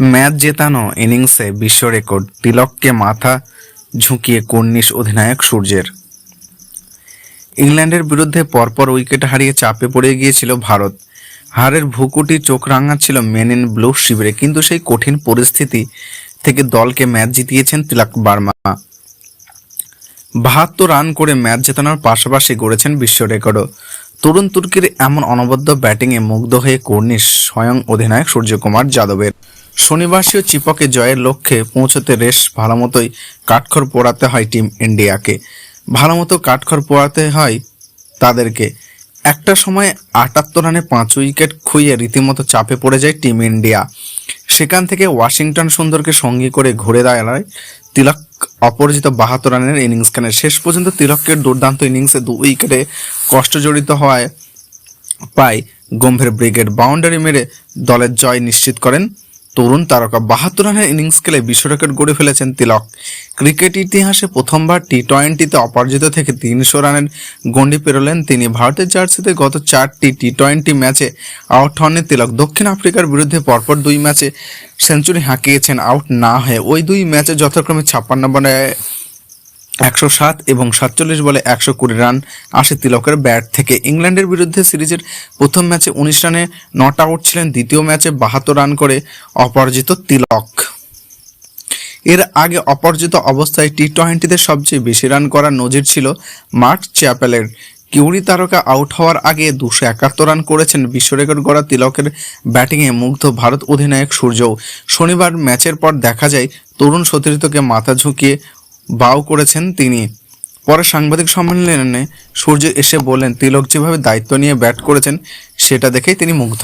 Match জেতানো ইনিংসে বিশ্ব record, তিলককে মাথা ঝুঁকিয়ে কর্নিশ অধিনায়ক সূর্যের। ইংল্যান্ডের বিরুদ্ধে পরপর উইকেট হারিয়ে চাপে পড়ে গিয়েছিল ভারত। হারের ভুকুটি চোখ রাঙাচ্ছিল মেন ইন ব্লু শিবিরে, কিন্তু সেই কঠিন পরিস্থিতি থেকে দলকে ম্যাচ জিতিয়েছেন তিলক বার্মা। বাহাত্তর রান করে ম্যাচ জেতানোর পাশাপাশি গড়েছেন বিশ্ব রেকর্ডও। তরুণ তুর্কির এমন অনবদ্য ব্যাটিংয়ে মুগ্ধ হয়ে কর্নিশ স্বয়ং অধিনায়ক সূর্যকুমার যাদবের। শনিবাসীয় চিপকে জয়ের লক্ষ্যে পৌঁছতে রেশ ভালোমতোই কাঠখড় পোড়াতে হয় টিম ইন্ডিয়াকে। ভালোমতো কাঠখড় পোড়াতে হয় তাদেরকে। একটা সময় আটাত্তর রানে পাঁচ উইকেট খুইয়ে রীতিমতো চাপে পড়ে যায় টিম ইন্ডিয়া। সেখান থেকে ওয়াশিংটন সুন্দরকে সঙ্গী করে ঘুরে দাঁড়ায় তিলক। অপরাজিত বাহাত্তর রানের ইনিংস খানে শেষ পর্যন্ত তিলকের দুর্দান্ত ইনিংসে দু উইকেটে কষ্ট জড়িত হওয়ায় পায় গম্ভীর ব্রিগেড। বাউন্ডারি মেরে দলের জয় নিশ্চিত করেন তরুণ তারকা বাহাত্তর রানের ইনিংস খেলে বিশ্ব রেকর্ড গড়ে ফেলেছেন তিলক। ক্রিকেট ইতিহাসে প্রথমবার টি টোয়েন্টিতে অপরাজিত থেকে তিনশো রানের গণ্ডি পেরোলেন তিনি। ভারতের জার্সিতে গত চারটি টি টোয়েন্টি ম্যাচে আউট হননি তিলক। দক্ষিণ আফ্রিকার বিরুদ্ধে পরপর দুই ম্যাচে সেঞ্চুরি হাঁকিয়েছেন, আউট না হয়ে ওই দুই ম্যাচে যথাক্রমে ছাপ্পান্ন বলে একশো সাত এবং সাতচল্লিশ বলে একশো কুড়ি রান আসে তিলকের ব্যাট থেকে ইংল্যান্ডের বিরুদ্ধে সিরিজের প্রথম ম্যাচে উনিশ রানে নট আউট ছিলেন। দ্বিতীয় ম্যাচে বাহাত্তর রান করে অপরাজিত তিলক। এর আগে অপরাজিত অবস্থায় টি টোয়েন্টিতে সবচেয়ে বেশি রান করার নজির ছিল মার্ক চ্যাপেলের। কিউরি তারকা আউট হওয়ার আগে দুশো একাত্তর রান করেছেন বিশ্ব রেকর্ড গড়া তিলকের ব্যাটিংয়ে মুগ্ধ ভারত অধিনায়ক সূর্যও শনিবার ম্যাচের পর দেখা যায়, তরুণ সতীর্থকে মাথা ঝুঁকিয়ে বাউ করেছেন তিনি। পরে সাংবাদিক সম্মেলনে সূর্য এসে বলেন তিলক যেভাবে দায়িত্ব নিয়ে ব্যাট করেছেন, সেটা দেখেই তিনি মুগ্ধ।